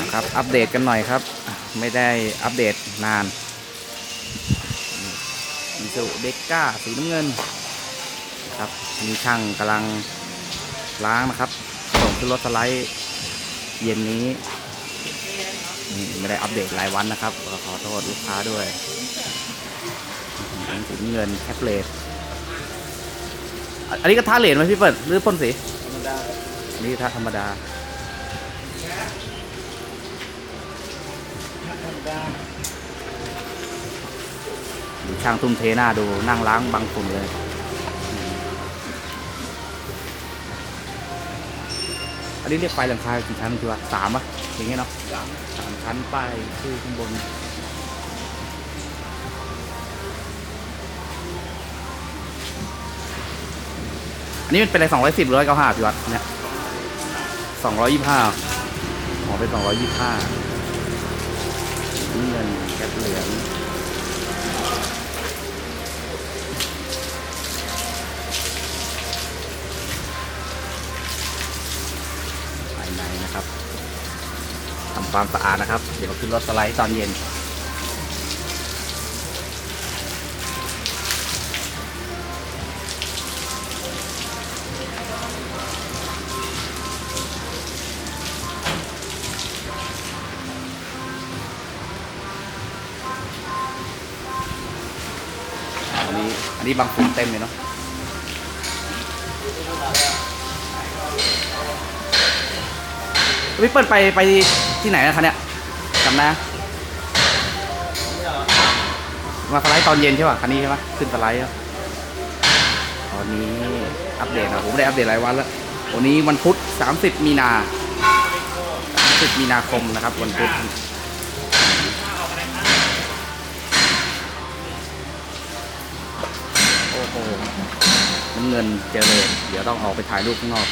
นะครับ อัปเดตกันหน่อยครับ ไม่ได้อัปเดตนานมิสุเด็กก้าสีน้ำเงินนะครับมีช่างกำลังล้างนะครับส่งขึ้นรถสไลด์เย็นนี้นี่ไม่ได้อัปเดตรายวันนะครับ ขอโทษลูกค้าด้วยสีน้ำเงินแคปเลตอันนี้ก็ท่าเหรียญไหมพี่เปิดหรือพ่นสีธรรมดานี่ท่าธรรมดา ช่างทุ่มเทหน้าดูนั่งล้างบางฝุ่นเลยอันนี้เรียกไฟหลังคากี่ชั้นคือว่าสามปะอย่างเงี้ยเนาะสามชั้นป้ายชื่อข้างบนอันนี้มันเป็นอะไรสองร้อยสิบหรือร้อยเก้าห้าพี่วัดเนี่ยสองร้อยยี่ห้าอ๋อเป็นสองร้อยยี่ห้า เงินแคปเหลืองภายในนะครับทำความสะอาดนะครับ เดี๋ยวขึ้นรถสไลด์ตอนเย็น นี้ อันนี้บางฝุ่นเต็มเลยเนาะพี่เปิ้ลไปไปที่ไหนนะคะเนี่ยจำได้นะมาสไลด์ตอนเย็นใช่ป่ะคันนี้ใช่ไหมขึ้นสไลด์อะตอนนี้อัปเดตนะผมได้อัปเดตรายวันแล้ววันนี้วันพุธ 30 มีนา 30 มีนาคมนะครับวันพุธ น้ำเงินเจอเลยเดี๋ยวต้องออกไปถ่ายรูปข้างนอก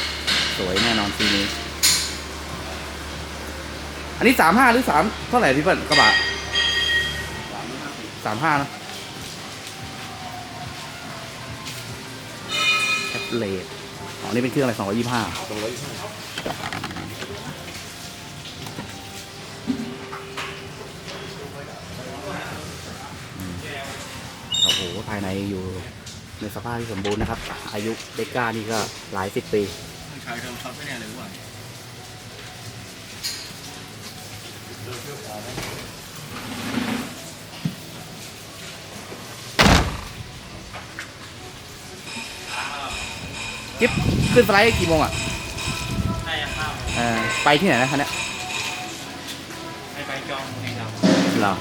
สวยแน่นอนทีนี้ อันนี้สามห้าหรือสามเท่าไหร่พี่เปิ้ลกระบะสามห้านะแท็บเล็ตอ๋อ นี่เป็นเครื่องอะไรสองร้อยยี่ห้าสองร้อยยี่สิบโอ้โห ภายในอยู่ ในสภาพที่สมบูรณ์นะครับ อายุเด็กก้านี่ก็หลายสิบปีใช้ทำซับไม่แน่เลยว่ากิ๊บขึ้นสไลด์กี่โมงอะใช่ครับเออไปที่ไหนนะคันเนี้ยให้ไปจองให้เราเหรอ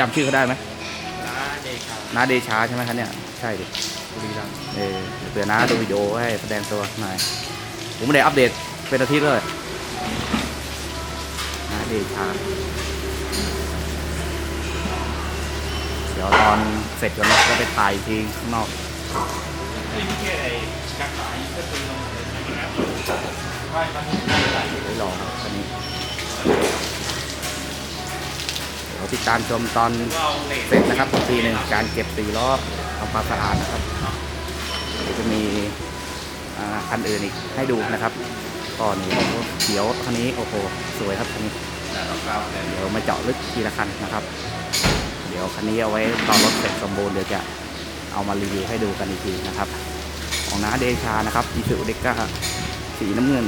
จำชื่อเขาได้ไหมร้าเดชาน้าเดชาใช่ไหมคันเนี้ยใช่ดิ บุรีรัมย์เออเผื่อน้าดูวิดีโอให้แสดงตัวหน่อยผมไม่ได้อัปเดตเป็นอาทิตย์เลยนะเดชาเดี๋ยวตอนเสร็จกันแล้วก็ไปถ่ายทีข้างนอกไปลองคันนี้เดี๋ยวติดตามชมตอนเสร็จนะครับทีหนึ่งการเก็บสีล้อ ทำความสะอาดนะครับเดี๋ยวจะมีอ่าคันอื่นอีกให้ดูนะครับก่อนนี้โอ้โหเขียวคันนี้โอ้โหสวยครับคันนี้เราเราแต่เดี๋ยวมาเจาะลึกทีละคันนะครับ เดี๋ยวคันนี้เอาไว้ตอนรถเสร็จสมบูรณ์เดี๋ยวจะเอามารีวิวให้ดูกันอีกทีนะครับ ของน้าเดชานะครับอีซูเด็กก้าสีน้ำเงิน